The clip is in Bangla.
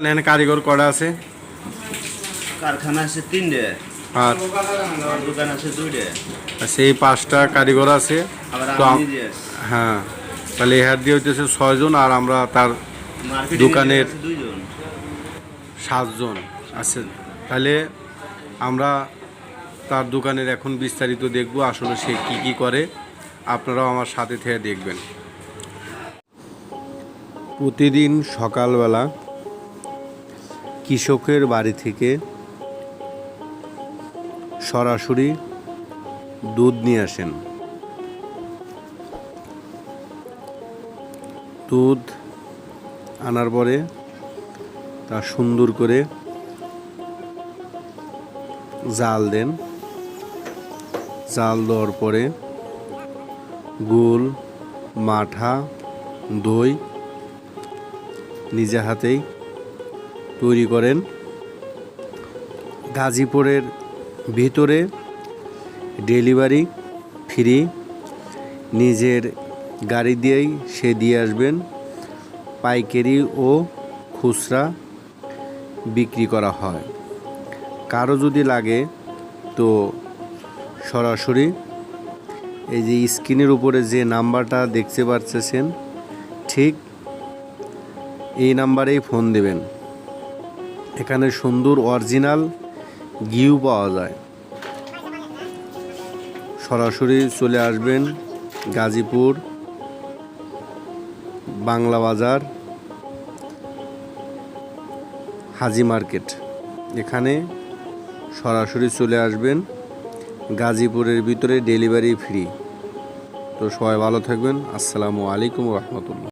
এখানে কারিগর কটা আছে। কারখানা আছে তিনটে। আর দোকান আছে দুইটে। সেই পাঁচটা কারিগর আছে। তো হ্যাঁ তাহলে এহার দিয়ে হইতেছে ছয়জন আর আমরা তার দোকানের- সাতজন আছে। তাহলে আমরা তার দোকানের এখন বিস্তারিত দেখব আসলে সে কি কি করে। আপনারাও আমার সাথে থেকে দেখবেন। প্রতিদিন সকালবেলা কৃষকের বাড়ি থেকে সরাসরি দুধ নিয়ে আসেন। দুধ আনার পরে তা সুন্দর করে জাল দেন। জাল দেওয়ার পরে গুল মাঠা, দই নিজে হাতেই তৈরি করেন। গাজীপুরের ভিতরে ডেলিভারি ফ্রি। নিজের গাড়ি দিয়েই সে দিয়ে আসবেন। পাইকারি ও খুচরা বিক্রি করা হয়। কারও যদি লাগে তো সরাসরি এই যে স্ক্রিনের উপরে যে নাম্বারটা দেখতে পাচ্ছেন ঠিক এই নাম্বারেই ফোন দেবেন। এখানে সুন্দর অরিজিনাল ঘিউ পাওয়া যায়। সরাসরি চলে আসবেন গাজীপুর, বাংলা বাজার, হাজি মার্কেট। এখানে সরাসরি চলে আসবেন, গাজীপুরের ভিতরে ডেলিভারি ফ্রি তো সবাই ভালো থাকবেন। আসসালামু আলাইকুম রহমতুল্লাহ।